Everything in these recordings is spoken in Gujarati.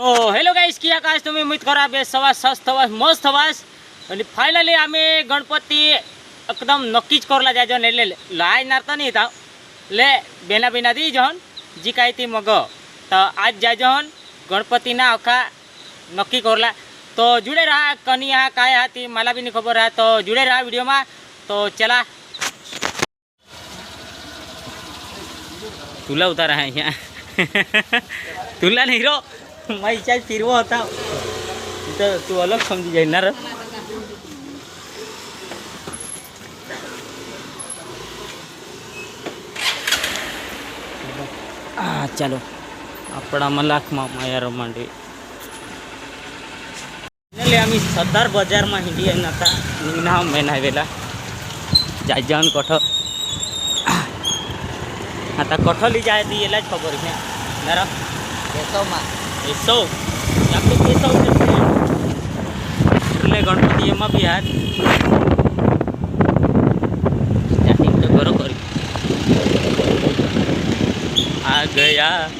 તો હેલો ગાઈસ ક્યાં કાશ તમે ઉમ્મીદ કરો બે સવાસ સસ્ત હવાસ મસ્ત હવાસ અને ફાઇનલી અમે ગણપતિ એકદમ નક્કી જ કરલા જાય જોન એટલે લાય નારતા નહીં તા લે બેના બેના દી જોન જી કાંઈ તી મગ તો આજ જાય જોન ગણપતિના આખા નક્કી કરલા તો જુડે રહ્યા કની હા કાંઈ હતી માલા બીની ખબર હા તો જુડે રહ્યા વિડીયોમાં તો ચલા તુલા ઉતારા અહીંયા તુલા નહીં રહો મારી ઈચ્છા જ ફીરવો હતા. તો તું અલગ સમજી જાય ના હા ચાલો. આપણા મલાખમાં માયારો માંડવી એટલે અમે સરદાર બજારમાં હિન્દી નતા ના મેન આવેલા. જાજાન કઠો. હતા કઠો લઈ જાય હતી એટલે જ ખબર છે. નરમ ખેતોમાં કેશવ આપણે કેશવ છે. એટલે ગણપતિ એમાં બી હાથ. સ્ટાર્ટિંગ તો કરી. આ ગયા.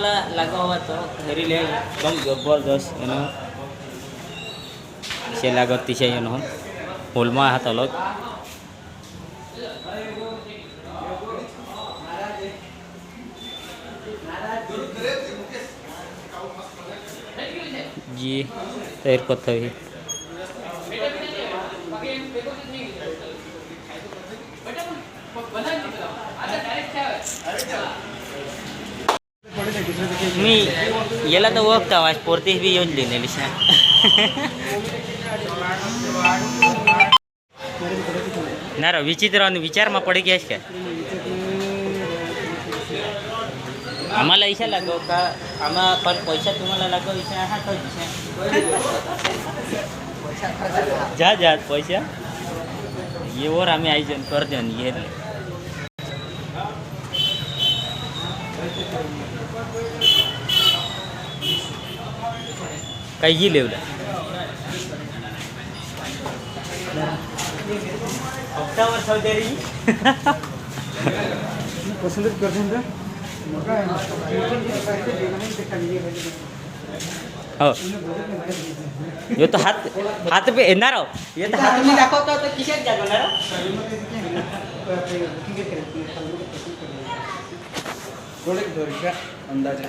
वाला लगा हुआ तो घरेल है एकदम जबरदस्त यू नो से लागती से यू नो होलमा हाथ अलग জি এর কথা Thank you. मी याला तर ओळखता वाज पोरतीस बी येऊन लिहिलेली शा ના રો વિચિત્ર અને વિચારમાં પડી ગયા છે કે आम्हाला इशा लागो का आम्हा पण पैसा तुम्हाला लागो इशा हा तो इशा जा जा पैसा ये वर आम्ही आई जण काही ही लेवला पसंत करशील हो यो तो हात हात पे येणार आहो ये तर हात मी दाखवतो तो किशात दाखवणार अंदाजे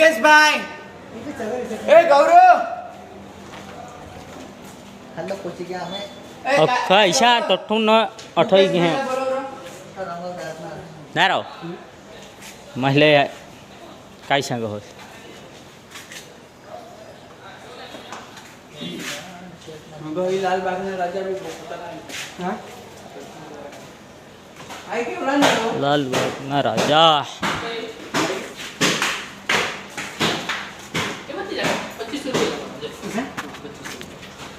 मुकेश भाई ए गौरव हेलो कोची क्या है? अच्छा ऐसा टट्टू न अठई के हैं। ना रहो महले काई संग हो? लाल बाग ना राजा।